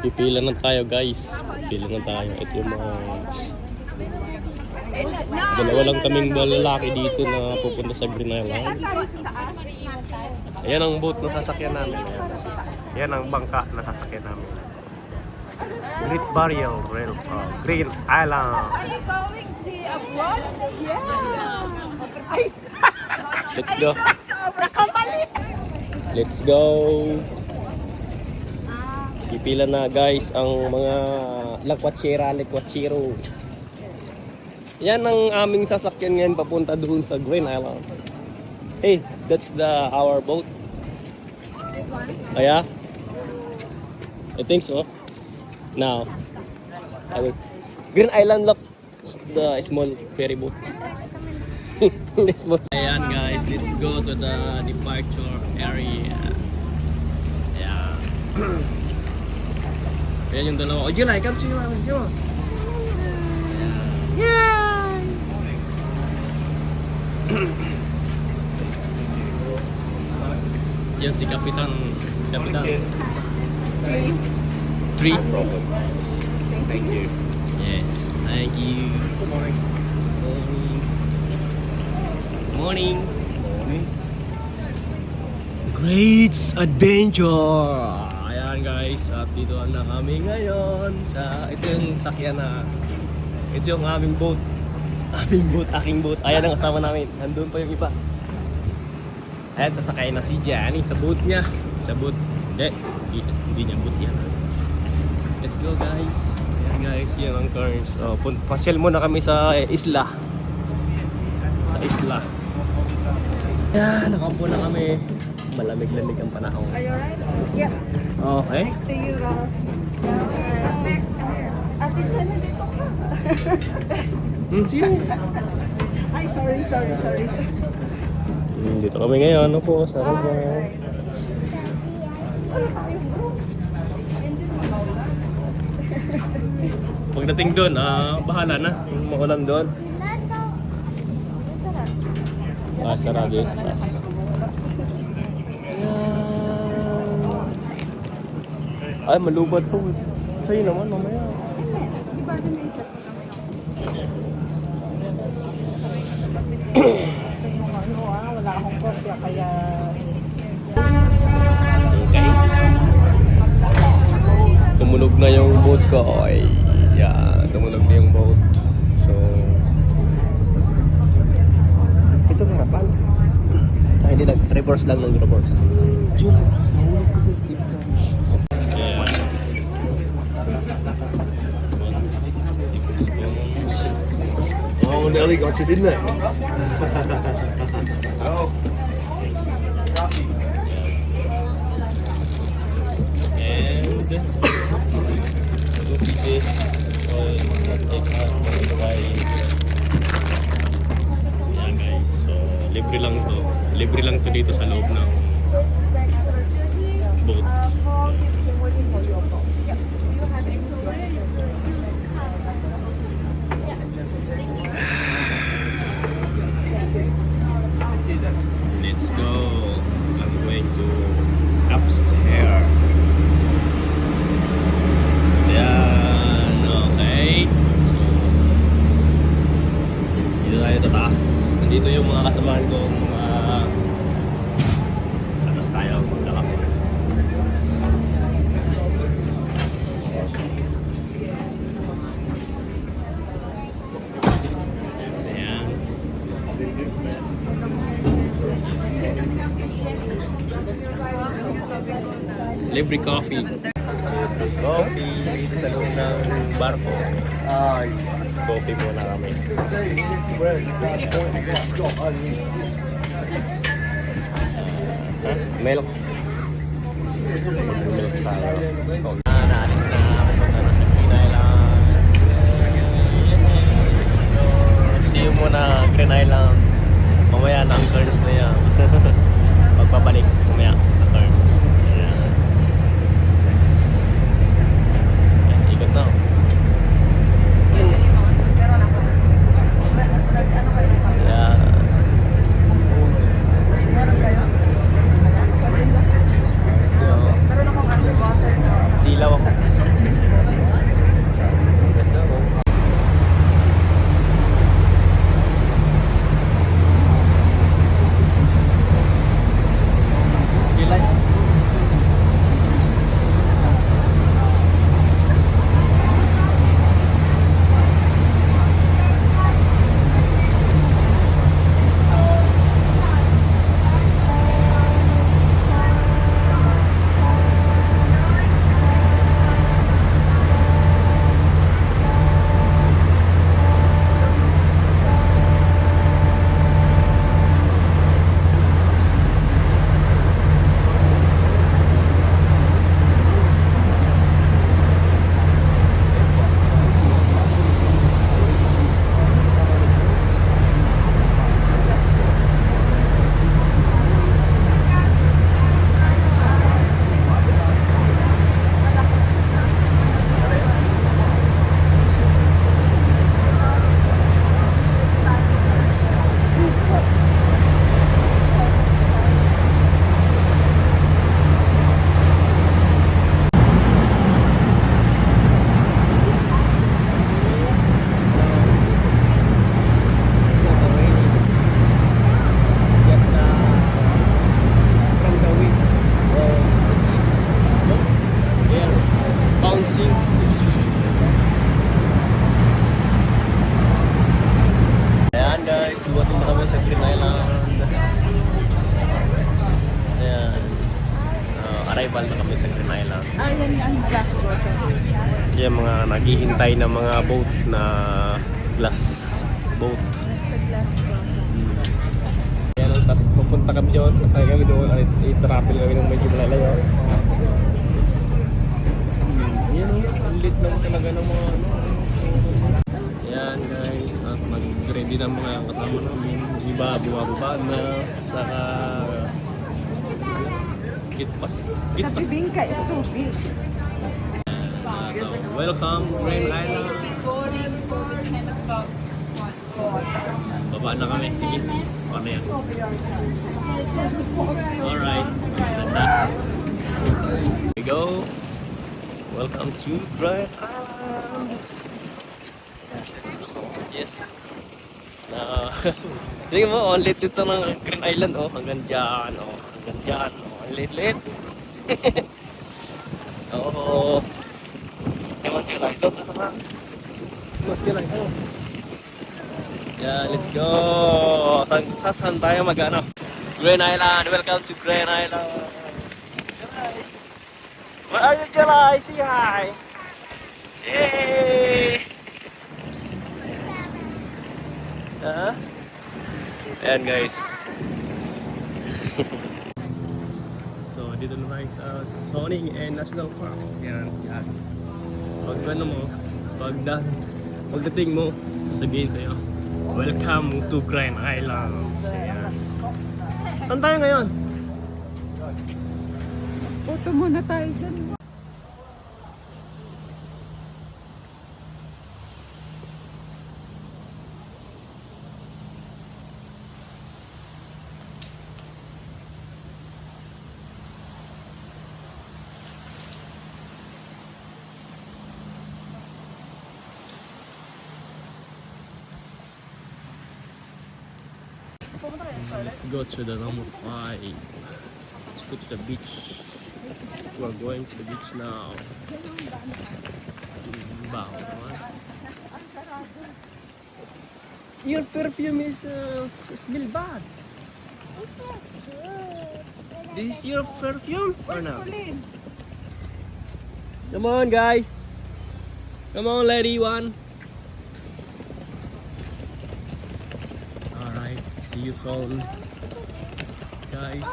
Pipila na tayo guys. Pipila na tayo. Ito yung mga... Dalawa lang kaming lalaki dito na pupunta sa Green Island. Ayan ang boat na sasakyan namin. Ayan. Yan ang bangka na sasakyan namin. Great Barrier Rail uh, Green Island. Are you going to abroad? Yeah. Let's go. Let's go. Pipila na guys ang mga lakwatsera, lakwatsero. Yan ang aming sasakyan ngayon papunta doon sa Green Island. Hey, that's the our boat. This? I think so. Now, I will. Green Island look the small ferry boat. Let's boat. Ayan guys, let's go to the departure area. Yeah. Ayan yung dalawa. Oh, July, come to you. Come on. Yan si Kapitan. Kapitan. Three. Three. Thank you. Yes, thank you. Good morning. Morning. Morning. Great adventure! Ayan guys, at dito na kami ngayon sa ito yung sakyan na ito yung aming boat. Aming boat, aking boat. Ayan ang kasama namin. Nandun pa yung iba. Ayan, tasakay na si Gianni sa boat niya. Sa boat. Hindi, hindi, hindi niya boat yan. Let's go guys. Ayan guys, yan ang cars. Pun- pasyal muna kami sa eh, isla. Sa isla. Yan, nakampo na kami. Malamig-lamig ang panahon. Are you alright? Yep. Okay. Next to you, Ross. Next, come here. Ate, na dito ka. Sige. Ay, sorry, sorry, sorry. Hmm, Dito kami ngayon. Ano po, sa River. Alright. Pagdating doon, ah, bahala na. Kung maulan doon. Ah, sarado yung. Ay, malubad po. Sa'yo naman, mamaya. Di ba may isa po Ano ah, wala akong kopya kaya... Okay. Tumunog na yung boat ko. Oy. Yeah, tumunog na yung boat. So, ito nga harapan. Ah, hindi nag-reverse lang ng reverse. Yeah. Nelly got you, didn't it? And this. Uh, guys. So, libre lang to. Libre lang to dito sa loob ng boat. Let's go. I'm going to upstairs. Yan, okay. So, dito tayo tataas. Nandito yung mga kasamahan kong uh, atas tayo, magkakape. Ayan. Libre coffee. Coffee sa loob ng barko. Ay. Coffee muna kami. Milk. Milk tayo. Ah, naalis na. Pupunta na sa Green Island. See you muna Green Island. Mamaya na ang turns na yan. Pagbabalik mamaya sa turn. Ayan. Na. Pero wala pa. Nag-ano kami doon. Ay, i-travel kami ng medyo malalayo. Yan, ang lit naman talaga ng mga ano. Yan guys, at mag-ready na mga kasama namin. Iba, buwa-buwa na. Saka, kitpas. Kitpas. Tapi bingka is too big. Uh, welcome, Grand Island. Baba na kami. Sige. Ano yan? Alright. Ganda. Here we go. Welcome to Grand Island. Yes. Na, Tingnan mo, ang lit dito ng Green Island, oh. Hanggang dyan, oh. Hanggang dyan, oh. Ang lit-lit. Oo. Ewan ka lang. Ito. Mas ka lang. ito. Yeah, let's go. Saan, sa- saan tayo mag ano? Green Island. Welcome to Green Island. Where are you, Jelay? Say hi. Yay! Ha? Ayan guys. so, dito na tayo sa Soning and National Park. Yan, yan. Pag ano mo, pag da, pagdating mo, sasabihin sa'yo, Welcome to Grand Island. Ayan. Saan tayo ngayon? Muna tayo dyan. Let's go to the number five. Let's go to the beach. We're going to the beach now. Baho. Your perfume is uh, smell bad. This is your perfume or Where's not? Come on, guys. Come on, lady one. Alright, see you soon. Guys,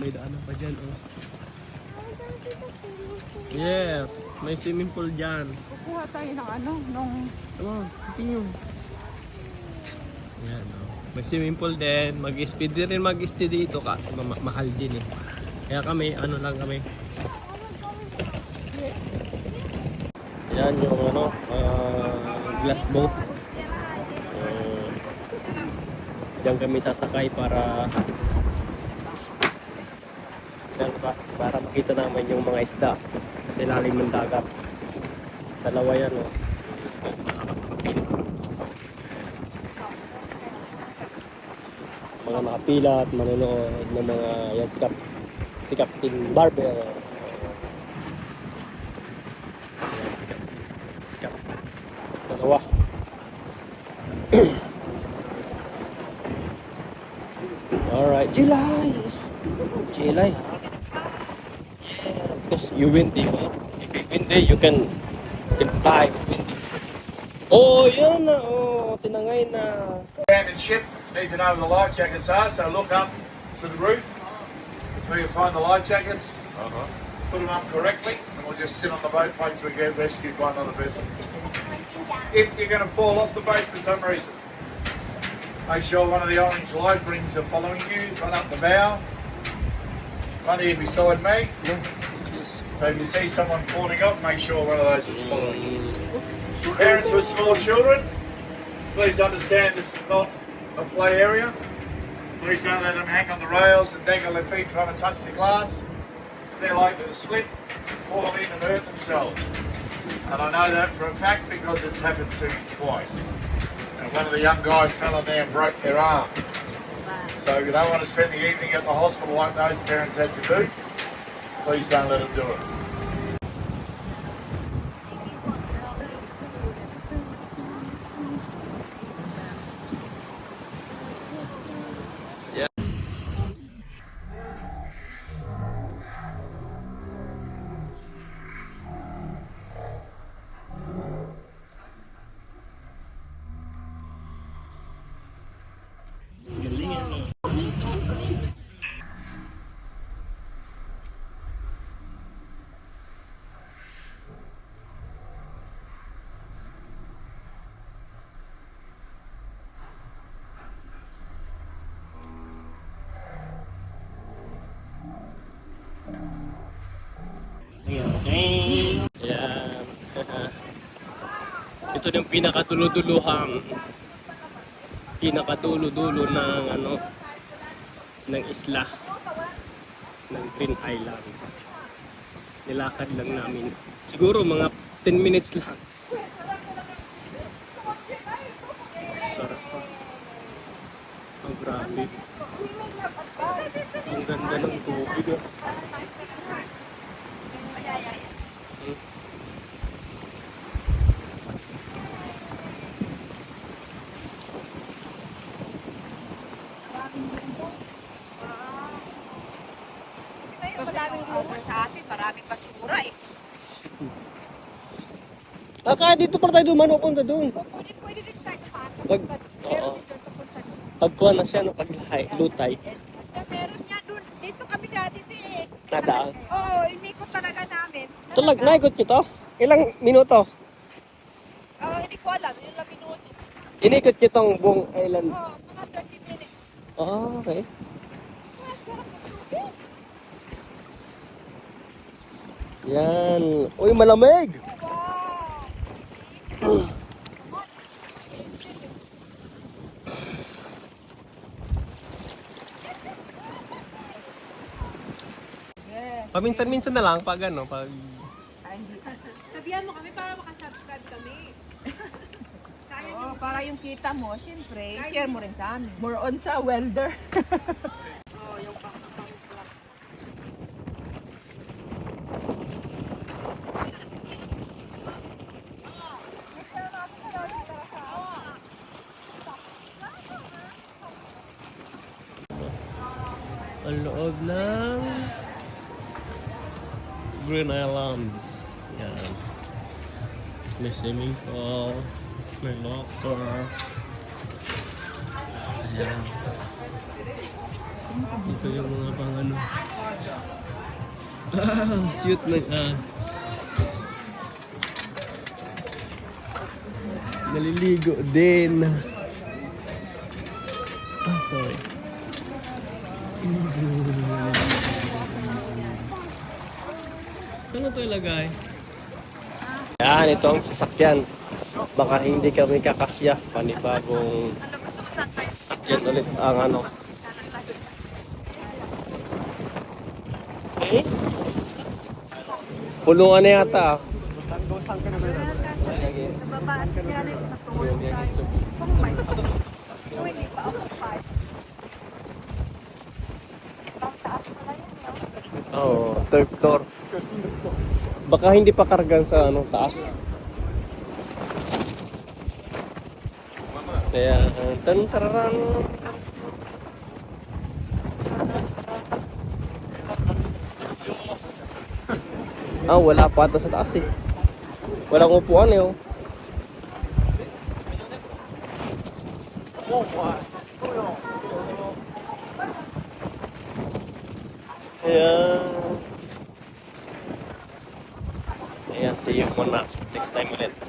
may daanan pa dyan, oh. Yes, may swimming pool dyan. Kukuha tayo ng ano, nung Come on, continue. Yan, oh. May swimming pool din. Mag-speed din mag-stay dito kasi ma- mahal din eh. Kaya kami, ano lang kami. Yan yung ano, ah, glass boat. Uh, diyan kami sasakay para pa, para makita namin yung mga isda sa ilalim ng dagat. Dalawa yan oh. mga nakapila at manonood ng mga yan si, Cap, si Captain Barber. Yan si Captain. Si Captain. Dalawa. Alright, July! July. Yeah, because you windy, oh. If you windy, you can, can fly with windy. Oh, yan na. Oh, tinangay na. Abandoned ship, need to know where the life jackets are, so look up to the roof where you find the life jackets, Uh-huh. put them up correctly, and we'll just sit on the boat, wait till we get rescued by another vessel. If you're going to fall off the boat for some reason, make sure one of the orange light rings are following you, run up the bow, one here beside me, so if you see someone falling off, make sure one of those is following you. Parents with small children, please understand this is not a play area. Please don't let them hang on the rails and dangle their feet trying to touch the glass. They're likely to slip, fall in and hurt themselves. And I know that for a fact because it's happened to me twice. And one of the young guys fell in there and broke their arm. So you don't want to spend the evening at the hospital like those parents had to do, please don't let them do it. Pinakatuluduluhang pinakatulo-dulo ng ano ng isla ng Green Island. Nilakad lang namin. Siguro mga 10 minutes lang. Sarap pa. Ang grabe. Ang ganda ng tubig. ah. Hmm. Mas daming rumor sa maraming basura eh. Kaya dito pa tayo dumano punta doon. O, pwede, pwede din tayo pumasok. Pag- Pero oo. dito papunta doon. Pagkuha na siya ng paglahay, lutay. Na meron niya doon. Dito kami dati eh. Nadaan. Oo, inikot talaga namin. Tulag, naikot nyo to? Ilang minuto? Oo, hindi ko alam. Yung lang minuto. Inikot nyo tong buong island. Oo, mga 30 minutes. Ah, okay. Ah, sarap ng tubig. Yan. Uy, malamig! Paminsan-minsan na lang pag ano, pag... Sabihan mo kami para makasubscribe kami. Oo, para yung kita mo, syempre, share mo rin sa amin. More on sa welder. May locker. Ayan. Ito yung mga pang ano. Ah, shoot na ah. Naliligo din. Ah, sorry. Ano to ilagay? Yan, ito ang sasakyan. Baka hindi kami kakasya. Panibagong sasakyan ulit ang ano. Eh? Pulungan na yata. Oo, oh, third floor. Baka hindi pa kargan sa ano, taas. Kaya, tan tararan. Ah, wala pa ata sa taas eh. Walang upuan eh oh. Ayan. Ayan, see you muna. Next time ulit.